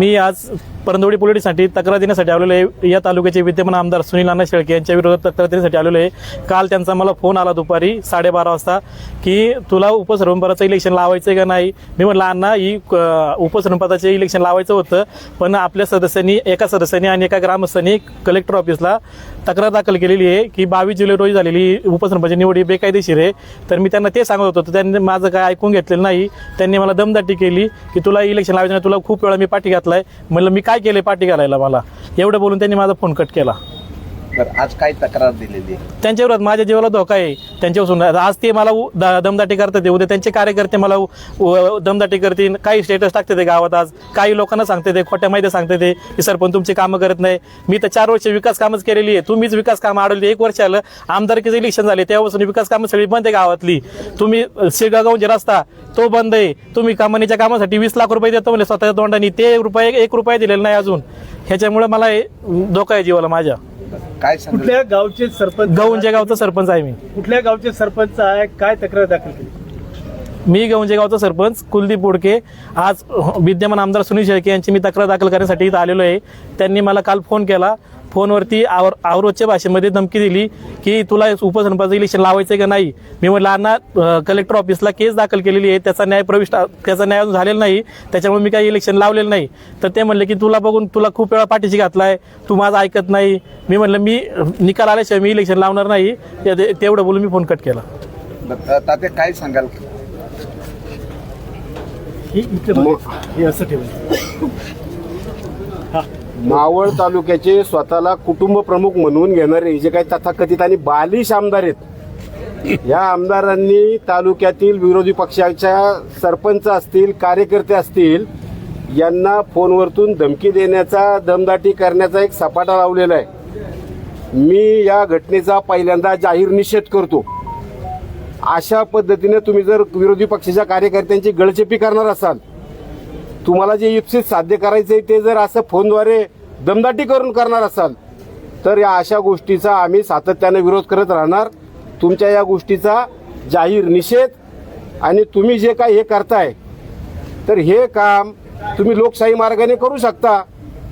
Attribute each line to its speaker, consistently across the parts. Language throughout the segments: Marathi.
Speaker 1: मी आज परंदवडी पोलिससाठी तक्रार देण्यासाठी आलेलो आहे. या तालुक्याचे विद्यमान आमदार सुनील अण्णा शेळके यांच्या विरोधात तक्रार देण्यासाठी आलेलो आहे. काल त्यांचा मला फोन आला दुपारी साडेबारा वाजता की तुला उपसरपंचाचं इलेक्शन लावायचं आहे का नाही? मी म्हटलं अण्णा ही अं, इलेक्शन लावायचं होतं पण आपल्या सदस्यांनी एका सदस्यांनी आणि एका ग्रामस्थांनी कलेक्टर ऑफिसला तक्रार दाखल केलेली आहे की बावीस जुलै रोजी झालेली उपसरपंच निवड ही बेकायदेशीर आहे. तर मी त्यांना ते सांगत होतो तर त्यांनी माझं काय ऐकून घेतलेलं नाही. त्यांनी मला दमदाटी केली की तुला इलेक्शन लावायचं नाही तुला खूप वेळा मी पाठी घातलाय. म्हणलं मी काय केले पाठी घालायला मला? एवढं बोलून त्यांनी माझा फोन कट केला.
Speaker 2: तर आज काय तक्रार दिलेली आहे?
Speaker 1: त्यांच्या विरोधात माझ्या जीवाला धोका आहे. त्यांच्यापासून आज ते मला उ- द- दमदाटी करतात उद्या त्यांचे कार्यकर्ते मला उ- उ- दमदाटी करतील. काही स्टेटस टाकते ते गावात आज. काही लोकांना सांगते ते खोट्या माहिती सांगते ते की सरपंच तुमची कामं करत नाही. मी तर चार वर्ष विकास कामच केलेली आहे. तुम्हीच विकास कामं अडवली एक वर्ष आलं आमदारकीचं इलेक्शन झाले. तेव्हापासून विकास कामं सगळी बंद आहे गावातली. तुम्ही शिरगाव जे रस्ता तो बंद आहे. तुम्ही कंपनीच्या कामासाठी वीस लाख रुपये देतो म्हणजे स्वतःच्या तोंडाने. ते रुपये एक रुपये दिलेला नाही अजून. ह्याच्यामुळे मला हे धोका आहे जीवाला माझ्या.
Speaker 2: काय सांगितलं
Speaker 3: कुठल्या गावचे सरपंच
Speaker 1: गौंजे गावचा सरपंच आहे मी.
Speaker 3: कुठल्या गावचे सरपंच आहे? काय तक्रार दाखल केली?
Speaker 1: मी गौंजे गावचा सरपंच कुलदीप बोडके. आज विद्यमान आमदार सुनील शेळके यांची मी तक्रार दाखल करण्यासाठी इथं आलेलो आहे. त्यांनी मला काल फोन केला. फोनवरती आवर आवरोजच्या भाषेमध्ये धमकी दिली की तुला उपसरपंच इलेक्शन लावायचं का नाही? मी म्हटलं अण्णा कलेक्टर ऑफिसला केस दाखल केलेली आहे. त्याचा न्याय प्रविष्ट त्याचा न्याय अजून झालेला नाही. त्याच्यामुळे मी काही इलेक्शन लावलेलं नाही. तर ते म्हणले की तुला बघून तुला खूप वेळा पाठीशी घातलाय. तू माझं ऐकत नाही. मी म्हणलं मी निकाल आल्याशिवाय मी इलेक्शन लावणार नाही. ते- तेवढं बोलून मी फोन कट केला.
Speaker 2: काय सांगाल?
Speaker 3: हे. हे असं ठेवलं
Speaker 4: मावळ तालुक्याचे स्वतःला कुटुंब प्रमुख म्हणून घेणारे जे काही तथाकथित आणि बालिश आमदार आहेत या आमदारांनी तालुक्यातील विरोधी पक्षाच्या सरपंच असतील कार्यकर्ते असतील यांना फोनवरतून धमकी देण्याचा दमदाटी करण्याचा एक सपाटा लावलेला आहे. मी या घटनेचा पहिल्यांदा जाहीर निषेध करतो. अशा पद्धतीने तुम्ही जर विरोधी पक्षाच्या कार्यकर्त्यांची गळचेपी करणार असाल तुम्हाला जे इप्सित साध्य करायचं आहे ते जर असं फोनद्वारे दमदाटी करून करणार असाल तर या अशा गोष्टीचा आम्ही सातत्याने विरोध करत राहणार. तुमच्या या गोष्टीचा जाहीर निषेध आणि तुम्ही जे काही हे करताय तर हे काम तुम्ही लोकशाही मार्गाने करू शकता.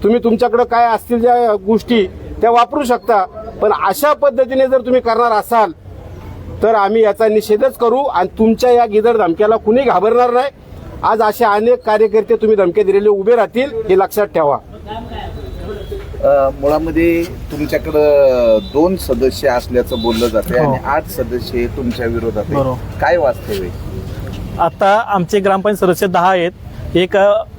Speaker 4: तुम्ही तुमच्याकडे काय असतील ज्या गोष्टी त्या वापरू शकता. पण अशा पद्धतीने जर तुम्ही करणार असाल तर आम्ही याचा निषेधच करू आणि तुमच्या या गिदड धमक्याला कुणी घाबरणार नाही. आज असे अनेक कार्यकर्ते तुम्ही धमक्या दिलेले उभे राहतील हे लक्षात ठेवा
Speaker 2: मुळामध्ये तुमच्याकडं दोन सदस्य असल्याचं बोललं जाते
Speaker 1: हो.
Speaker 2: आणि आठ सदस्य तुमच्या विरोधात. काय वास्तव आहे
Speaker 1: आता आमचे ग्रामपंचायत सदस्य दहा आहेत एक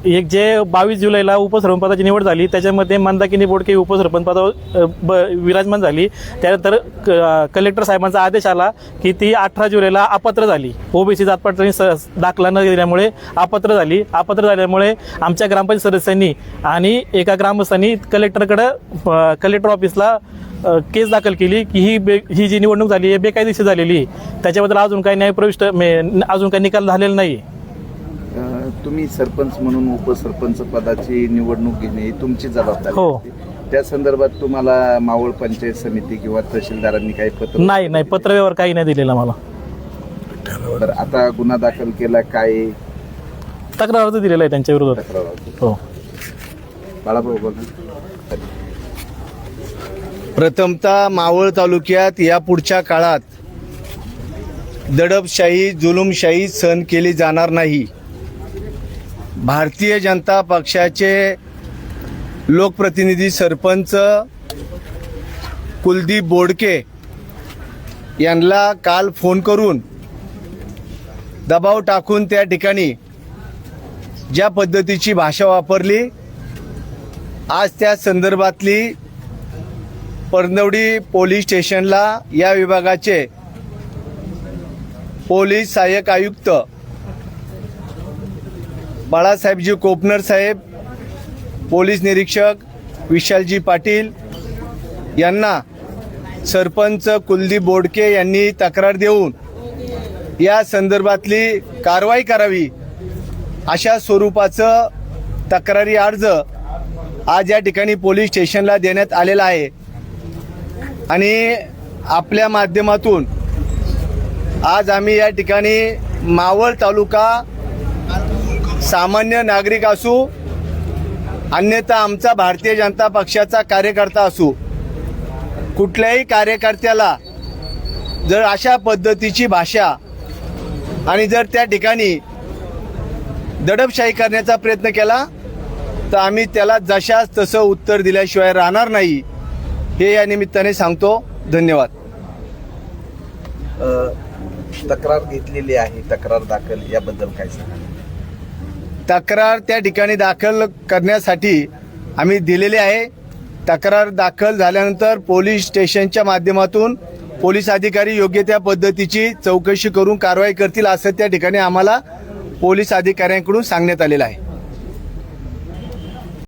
Speaker 1: एक जे बावीस जुलैला उपसरपंचाची निवड झाली त्याच्यामध्ये मंदाकिनी बोडके उपसरपंचपदा ब- विराजमान झाली. त्यानंतर क- कलेक्टर साहेबांचा आदेश आला की ती अठरा जुलैला अपात्र झाली. ओबीसी जातपात्रांनी स दाखला न दिल्यामुळे अपात्र झाली. अपात्र झाल्यामुळे आमच्या ग्रामपंचायत सदस्यांनी आणि एका ग्रामस्थांनी कलेक्टरकडं कलेक्टर ऑफिसला केस दाखल केली की ही बे ही जी निवडणूक झाली आहे बेकायदेशीर झालेली. आहे त्याच्याबद्दल अजून काही न्यायप्रविष्ट मे- अजून काही निकाल झालेला नाही
Speaker 2: तुम्ही सरपंच म्हणून उपसरपंच पदाची निवडणूक घेणे ही तुमची जबाबदारी
Speaker 1: हो.
Speaker 2: असते. त्या संदर्भात तुम्हाला मावळ पंचायत समिती किंवा तहसीलदारांनी काही पत्र
Speaker 1: नाही नाही पत्रव्यवहार काही नाही दिलेला मला.
Speaker 2: तर आता गुन्हा दाखल केला काय
Speaker 1: तक्रार अर्ज दिलेला आहे त्यांच्या विरोधात.
Speaker 2: तक्रार होती?
Speaker 1: हो.
Speaker 2: बाळाभाऊ बघा
Speaker 5: प्रथमतः मावळ तालुक्यात या पुढच्या काळात दडपशाही जुलुमशाही सहन केली जाणार नाही. भारतीय जनता पक्षाचे लोकप्रतिनिधी सरपंच कुलदीप बोडके यांना काल फोन करून दबाव टाकून त्या ठिकाणी ज्या पद्धतीची भाषा वापरली आज त्या संदर्भातली परनवडी पोलीस स्टेशनला या विभागाचे पोलीस सहाय्यक आयुक्त बाळासाहेबजी कोपनर साहेब पोलीस निरीक्षक विशालजी पाटील यांना सरपंच कुलदीप बोडके यांनी तक्रार देऊन या संदर्भातली कारवाई करावी अशा स्वरूपाचं तक्रारी अर्ज आज या ठिकाणी पोलीस स्टेशनला देण्यात आलेला आहे. आणि आपल्या माध्यमातून आज आम्ही या ठिकाणी मावळ तालुका सामान्य नागरिक असू अन्यथा आमचा भारतीय जनता पक्षाचा कार्यकर्ता असू कुठल्याही कार्यकर्त्याला जर अशा पद्धतीची भाषा आणि जर त्या ठिकाणी दडपशाही करण्याचा प्रयत्न केला तर आम्ही त्याला जशाच तसं उत्तर दिल्याशिवाय राहणार नाही हे या निमित्ताने सांगतो. धन्यवाद.
Speaker 2: तक्रार घेतलेली आहे तक्रार दाखल याबद्दल काय सांगा
Speaker 5: तक्रार त्या ठिकाणी दाखल करण्यासाठी आम्ही दिलेली आहे. तक्रार दाखल झाल्यानंतर पोलीस स्टेशनच्या माध्यमातून पोलीस अधिकारी योग्य त्या पद्धतीची चौकशी करून कारवाई करतील असं त्या ठिकाणी आम्हाला पोलीस अधिकाऱ्यांकडून सांगण्यात आलेलं आहे.